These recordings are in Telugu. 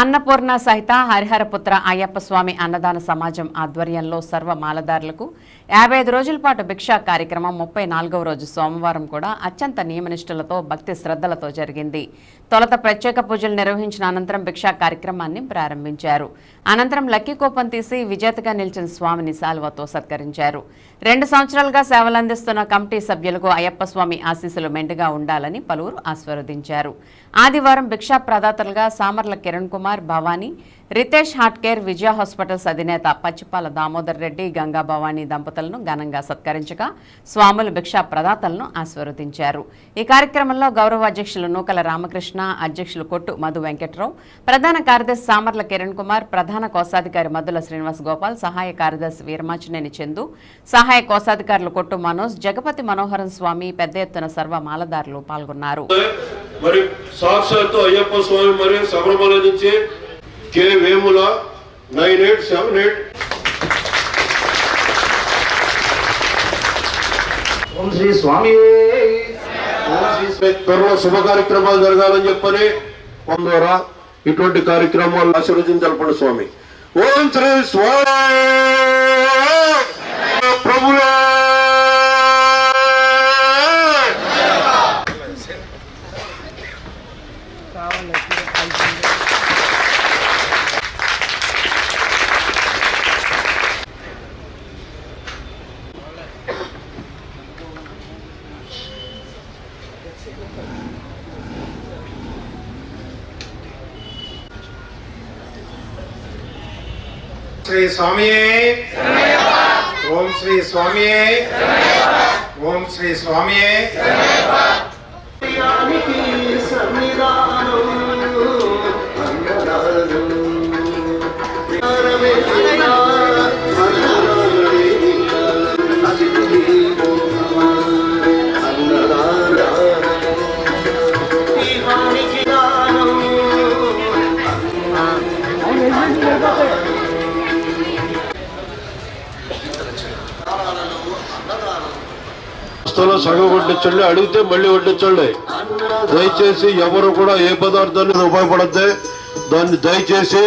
అన్నపూర్ణ సహిత హరిహరపుత్ర అయ్యప్ప స్వామి అన్నదాన సమాజం ఆధ్వర్యంలో సర్వ మాలదారులకు యాభై ఐదు రోజుల పాటు భిక్షా కార్యక్రమం ముప్పై నాలుగవ రోజు సోమవారం కూడా అత్యంత నియమనిష్టలతో భక్తి శ్రద్ధలతో జరిగింది. తొలత ప్రత్యేక పూజలు నిర్వహించిన అనంతరం భిక్షా కార్యక్రమాన్ని ప్రారంభించారు. అనంతరం లక్కీ కూపం తీసి విజేతగా నిలిచిన స్వామిని సాల్వతో సత్కరించారు. రెండు సంవత్సరాలుగా సేవలందిస్తున్న కమిటీ సభ్యులకు అయ్యప్ప స్వామి ఆశీస్సులు మెండుగా ఉండాలని పలువురు ఆశీర్వదించారు. ఆదివారం భిక్షా ప్రదాతలుగా Samarla Kiran Kumar Bhavani Ritesh heart care Vijaya hospitals అధినేత పచ్చిపాల దామోదర్ రెడ్డి గంగా భవానీ దంపతులను ఘనంగా సత్కరించగా స్వాములు భిక్షా ప్రదాతలను ఆశీర్వదించారు. ఈ కార్యక్రమంలో గౌరవ అధ్యక్షులు నూకల రామకృష్ణ అధ్యక్షులు కొట్టు మధు వెంకట్రావు ప్రధాన కార్యదర్శి సామర్ల కిరణ్ కుమార్ ప్రధాన కోశాధికారి మధుల శ్రీనివాస్ గోపాల్ సహాయ కార్యదర్శి వీరమాచినేని చందు సహాయ కోశాధికారులు కొట్టు మనోజ్ జగపతి మనోహరం స్వామి పెద్ద ఎత్తున సర్వ మాలదారులు పాల్గొన్నారు. మరి సాక్షాత్తు అయ్యప్ప స్వామి మరి శబరిమల నుంచి K Vemula nine eight seven eight. ఓం శ్రీ స్వామి. త్వరలో శుభ కార్యక్రమాలు జరగాలని చెప్పని పొందరా ఇటువంటి కార్యక్రమాలు ఆశీర్వదించలపండి స్వామి. ఓం శ్రీ స్వామి. శ్రీ స్వామియే ఓం శ్రీ స్వామియే ఓం శ్రీ స్వామియే వస్తువులో సగం వడ్డించండి. అడిగితే మళ్ళీ వడ్డించండి. దయచేసి ఎవరు కూడా ఏ పదార్థాన్ని ఉపయోగపడద్దే. దాన్ని దయచేసి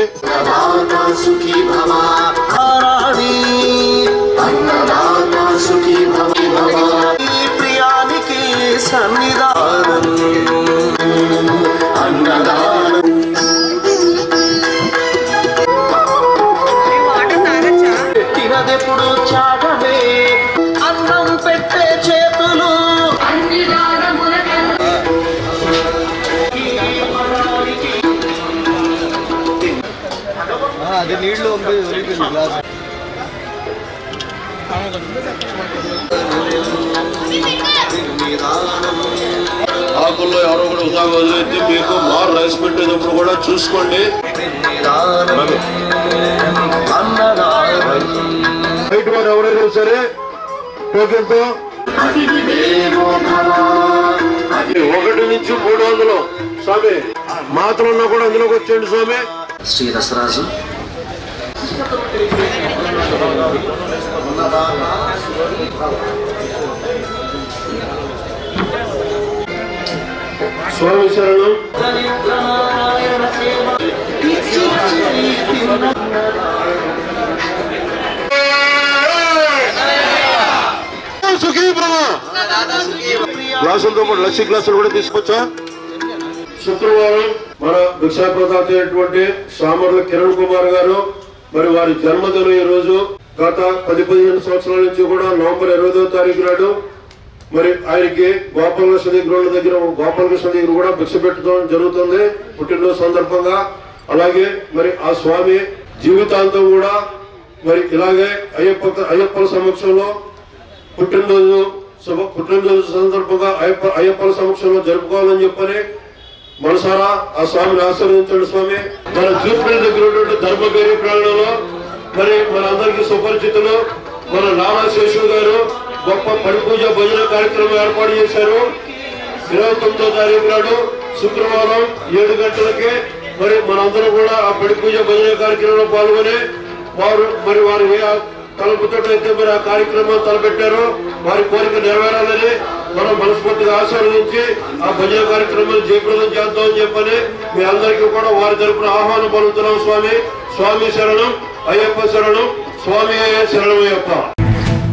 అది నీళ్ళు ఉంది గ్లాస్ ఆకుల్లో ఎవరో కూడా ఉదాహరణ వదిలేస్తే మీకు మారు రైస్ పెట్టేటప్పుడు కూడా చూసుకోండి. బయట వారు ఎవరైనా సరే టోకెన్తో ఒకటి నుంచి మూడు వందలు. స్వామి మాత్రం ఉన్నా కూడా అందులోకి వచ్చేయండి స్వామి. శ్రీ రసరాజు స్వామి శరణం. గ్లాసులతో పాటు లస్సీ గ్లాసులు కూడా తీసుకొచ్చా? శుక్రవారం మన భిక్షాప్రదాత అయినటువంటి సామర్ల కిరణ్ కుమార్ గారు మరి వారి జన్మదినం ఈ రోజు గత పది పదిహేను సంవత్సరాల నుంచి కూడా నవంబర్ ఇరవై తారీఖు నాడు మరి ఆయనకి గోపాలకృష్ణ దగ్గర దగ్గర గోపాలకృష్ణ దగ్గర కూడా భిక్ష పెట్టడం జరుగుతుంది. పుట్టినరోజు సందర్భంగా అలాగే మరి ఆ స్వామి జీవితాంతం కూడా మరి ఇలాగే అయ్యప్ప అయ్యప్పల సమక్షంలో పుట్టినరోజు పుట్టినరోజు సందర్భంగా అయ్యప్ప అయ్యప్పల సమక్షంలో జరుపుకోవాలని చెప్పని మనసారా ఆ స్వామిని ఆశీర్వదించండి స్వామి. మన జూపిల్ దగ్గర ఉన్నటువంటి ధర్మగిరి ప్రాంతంలో మరి మన అందరికీ సుపరిచితులు మన నారా శేషు గారు గొప్ప పడి పూజ భజన కార్యక్రమం ఏర్పాటు చేశారు. ఇరవై తొమ్మిదో తారీఖు నాడు శుక్రవారం ఏడు గంటలకి మరి మనందరం కూడా ఆ పడి పూజ భజన కార్యక్రమంలో పాల్గొని వారు మరి వారు ఏ తలపుతో అయితే మరి ఆ కార్యక్రమం తలపెట్టారో వారి కోరిక నెరవేరాలని మనం మనస్ఫూర్తిగా ఆశీర్వదించి ఆ భజన కార్యక్రమాన్ని జయప్రదం చేద్దామని చెప్పని మీ అందరికీ కూడా వారి తరపున ఆహ్వానం పలుకుతున్నాం స్వామి. స్వామి శరణం అయ్యప్ప శరణం స్వామి శరణం అయ్యప్ప